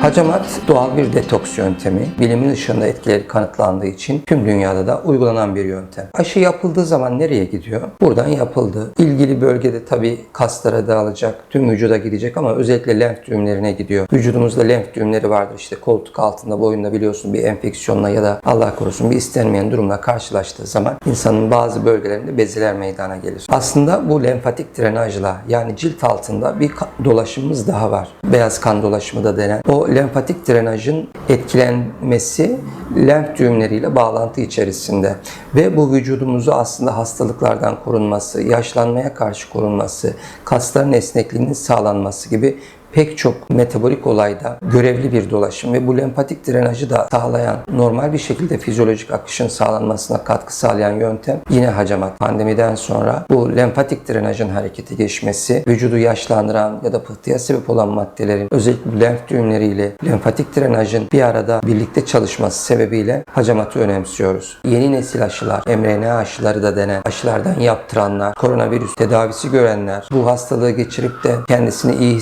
Hacamat doğal bir detoks yöntemi. Bilimin ışığında etkileri kanıtlandığı için tüm dünyada da uygulanan bir yöntem. Aşı yapıldığı zaman nereye gidiyor? Buradan yapıldı. İlgili bölgede tabii kaslara dağılacak, tüm vücuda gidecek ama özellikle lenf düğümlerine gidiyor. Vücudumuzda lenf düğümleri vardır. İşte koltuk altında, boyunda biliyorsun bir enfeksiyonla ya da Allah korusun bir istenmeyen durumla karşılaştığı zaman insanın bazı bölgelerinde bezeler meydana gelir. Aslında bu lenfatik drenajla yani cilt altında bir dolaşımımız daha var. Beyaz kan dolaşımı da denen. O lenfatik drenajın etkilenmesi lenf düğümleriyle bağlantı içerisinde. Ve bu vücudumuzu aslında hastalıklardan korunması, yaşlanmaya karşı korunması, kasların esnekliğinin sağlanması gibi pek çok metabolik olayda görevli bir dolaşım ve bu lenfatik drenajı da sağlayan, normal bir şekilde fizyolojik akışın sağlanmasına katkı sağlayan yöntem yine hacamat. Pandemiden sonra bu lenfatik drenajın harekete geçmesi, vücudu yaşlandıran ya da pıhtıya sebep olan maddelerin özellikle lenf düğümleriyle lenfatik drenajın bir arada birlikte çalışması sebebiyle hacamatı önemsiyoruz. Yeni nesil aşılar, mRNA aşıları da denen aşılardan yaptıranlar, koronavirüs tedavisi görenler, bu hastalığı geçirip de kendisini iyi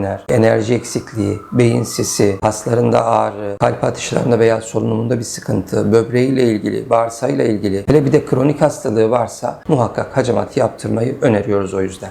hissetmeyenler, enerji eksikliği, beyin sisi, kaslarında ağrı, kalp atışlarında veya solunumunda bir sıkıntı, böbreğiyle ilgili, bağırsağıyla ilgili, hele bir de kronik hastalığı varsa muhakkak hacamat yaptırmayı öneriyoruz o yüzden.